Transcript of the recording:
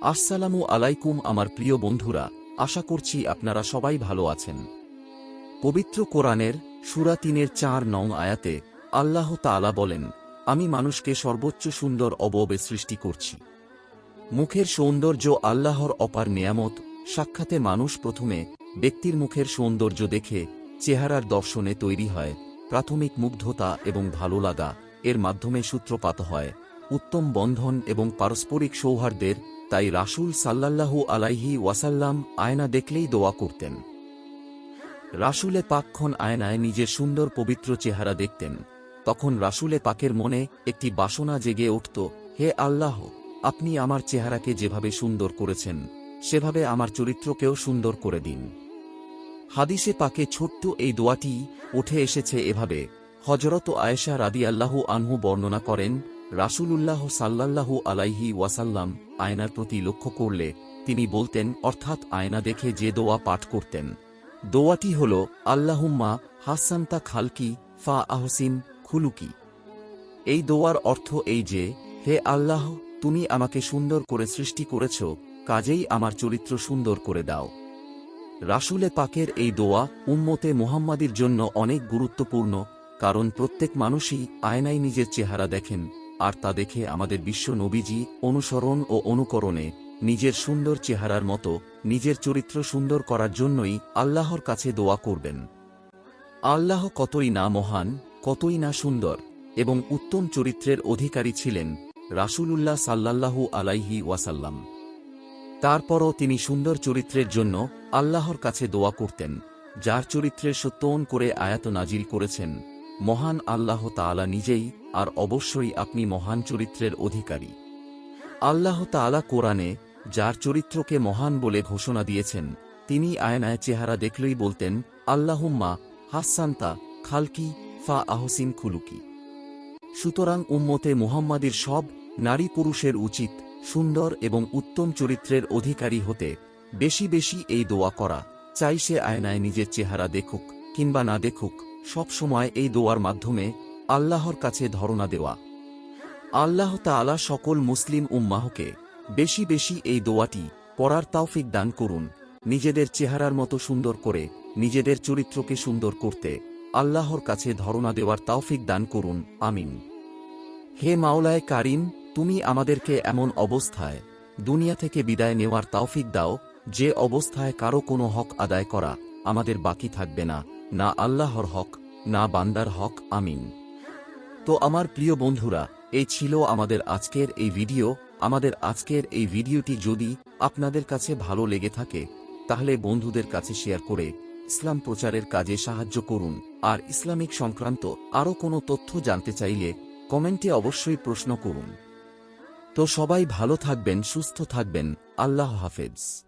আসসালামু আলাইকুম আমার প্রিয় বন্ধুরা, আশা করছি আপনারা সবাই ভালো আছেন। পবিত্র কোরআনের সুরা তিনের চার নং আয়াতে আল্লাহ তাআলা বলেন, আমি মানুষকে সর্বোচ্চ সুন্দর অববে সৃষ্টি করছি। মুখের সৌন্দর্য আল্লাহর অপার নিয়ামত, সাক্ষাতে মানুষ প্রথমে ব্যক্তির মুখের সৌন্দর্য দেখে চেহারার দর্শনে তৈরি হয়, প্রাথমিক মুগ্ধতা এবং ভালো লাগা এর মাধ্যমে সূত্রপাত হয়। উত্তম বন্ধন এবং পারস্পরিক সৌহার্দ্যের তাই রাসূল সাল্লাল্লাহু আলাইহি ওয়াসাল্লাম আয়না দেখলেই দোয়া করতেন। রাসূলে পাকক্ষণ আয়নায় নিজের সুন্দর পবিত্র চেহারা দেখতেন। তখন রাসূলে পাকের মনে একটি বাসনা জেগে উঠত, হে আল্লাহ, আপনি আমার চেহারাকে যেভাবে সুন্দর করেছেন, সেভাবে আমার চরিত্রকেও সুন্দর করে দিন। হাদিসে পাকে ছোট্ট এই দোয়াটি উঠে এসেছে এভাবে হজরত আয়েশা রাদি আল্লাহু আনহু বর্ণনা করেন রাসূলুল্লাহ সাল্লাল্লাহু আলাইহি ওয়াসাল্লাম আয়নার প্রতি লক্ষ্য করলে তিনি বলতেন, অর্থাৎ আয়না দেখে যে দোয়া পাঠ করতেন। দোয়াটি হল, আল্লাহুম্মা হাসান্তা খালকি ফা আহসিন খুলুকি। এই দোয়ার অর্থ এই যে, হে আল্লাহ, তুমি আমাকে সুন্দর করে সৃষ্টি করেছ, কাজেই আমার চরিত্র সুন্দর করে দাও। রাসূলে পাকের এই দোয়া উম্মতে মুহাম্মাদির জন্য অনেক গুরুত্বপূর্ণ, কারণ প্রত্যেক মানুষই আয়নায় নিজের চেহারা দেখেন। আর তা দেখে আমাদের বিশ্ব নবীজি অনুসরণ ও অনুকরণে নিজের সুন্দর চেহারার মতো নিজের চরিত্র সুন্দর করার জন্যই আল্লাহর কাছে দোয়া করবেন। আল্লাহ কতই না মহান, কতই না সুন্দর এবং উত্তম চরিত্রের অধিকারী ছিলেন রাসূলুল্লাহ সাল্লাল্লাহু আলাইহি ওয়াসাল্লাম। তারপরও তিনি সুন্দর চরিত্রের জন্য আল্লাহর কাছে দোয়া করতেন, যার চরিত্রের সত্যন করে আয়াত নাজিল করেছেন। মহান আল্লাহ তাআলা নিজেই আর অবশ্যই আপনি মহান চরিত্রের অধিকারী। আল্লাহ তাআলা কোরআনে যার চরিত্রকে মহান বলে ঘোষণা দিয়েছেন, তিনি আয়নায় চেহারা দেখলেই বলতেন, আল্লাহুম্মা হাসান্তা খালকি ফা আহসিন খুলুকি। সুতরাং উম্মতে মুহাম্মাদের সব নারী পুরুষের উচিত সুন্দর এবং উত্তম চরিত্রের অধিকারী হতে বেশি বেশি এই দোয়া করা। চাই সে আয়নায় নিজের চেহারা দেখুক কিংবা না দেখুক। সব সময় এই দোয়ার মাধ্যমে আল্লাহর কাছে ধরনা দেওয়া। আল্লাহ তাআলা সকল মুসলিম উম্মাহকে বেশি বেশি এই দোয়াটি পড়ার তাওফিক দান করুন। নিজেদের চেহারার মতো সুন্দর করে নিজেদের চরিত্রকে সুন্দর করতে আল্লাহর কাছে ধরনা দেওয়ার তাওফিক দান করুন। আমিন। হে মাওলায় কারিম, তুমি আমাদেরকে এমন অবস্থায় দুনিয়া থেকে বিদায় নেওয়ার তাওফিক দাও যে অবস্থায় কারও কোনো হক আদায় করা আমাদের বাকি থাকবে না না আল্লাহর হক, না বান্দার হক, আমিন। তো আমার প্রিয় বন্ধুরা, এই ছিল আমাদের আজকের এই ভিডিও। আমাদের আজকের এই ভিডিওটি যদি আপনাদের কাছে ভালো লেগে থাকে, তাহলে বন্ধুদের কাছে শেয়ার করে ইসলাম প্রচারের কাজে সাহায্য করুন। আর ইসলামিক সংক্রান্ত আরও কোনো তথ্য জানতে চাইলে কমেন্টে অবশ্যই প্রশ্ন করুন। তো সবাই ভালো থাকবেন, সুস্থ থাকবেন। আল্লাহ হাফেজ।